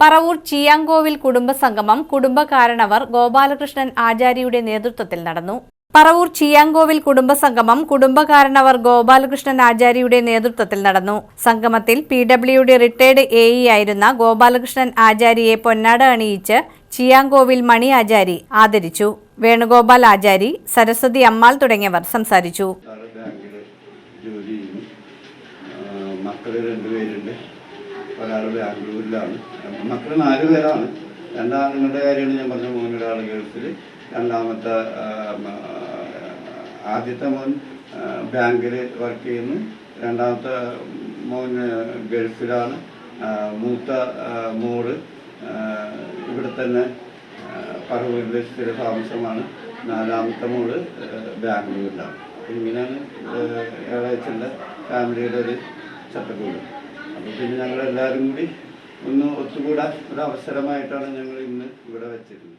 പറവൂർ ചിയാങ്കോവിൽ കുടുംബസംഗമം കുടുംബകാരണവർ ഗോപാലകൃഷ്ണൻ ആചാര്യയുടെ നേതൃത്വത്തിൽ നടന്നു. പറവൂർ ചിയാങ്കോവിൽ കുടുംബസംഗമം കുടുംബകാരണവർ ഗോപാലകൃഷ്ണൻ ആചാര്യയുടെ നേതൃത്വത്തിൽ നടന്നു. സംഗമത്തിൽ P W D retired A E ആയിരുന്ന ഗോപാലകൃഷ്ണൻ ആചാര്യയെ പൊന്നാട അണിയിച്ച് ചിയാങ്കോവിൽ മണി ആചാരി ആദരിച്ചു. വേണുഗോപാൽ ആചാരി സരസ്വതി അമ്മാൾ തുടങ്ങിയവർ സംസാരിച്ചു. ഒരാൾ ബാംഗ്ലൂരിലാണ് മക്കൾ നാല് പേരാണ്. രണ്ടാണുങ്ങളുടെ കാര്യമാണ് ഞാൻ പറഞ്ഞ മൂന്നൊരാൾ ഗൾഫിൽ. രണ്ടാമത്തെ ആദ്യത്തെ മോൻ ബാങ്കിൽ വർക്ക് ചെയ്യുന്നു. രണ്ടാമത്തെ മോൻ ഗൾഫിലാണ്. മൂത്ത മോൾ ഇവിടെ തന്നെ പറവൂരിൽ സ്ഥിര താമസമാണ്. നാലാമത്തെ മോൾ ബാംഗ്ലൂരിലാണ്. ഇങ്ങനെയാണ് ഏഴാഴ്ചന്റെ ഫാമിലിയുടെ ഒരു ചട്ടക്കൂട്. അപ്പോൾ പിന്നെ ഞങ്ങൾ എല്ലാവരും കൂടി ഒന്ന് ഒത്തുകൂടാൻ ഒരു അവസരമായിട്ടാണ് ഞങ്ങൾ ഇന്ന് ഇവിടെ വെച്ചിരുന്നത്.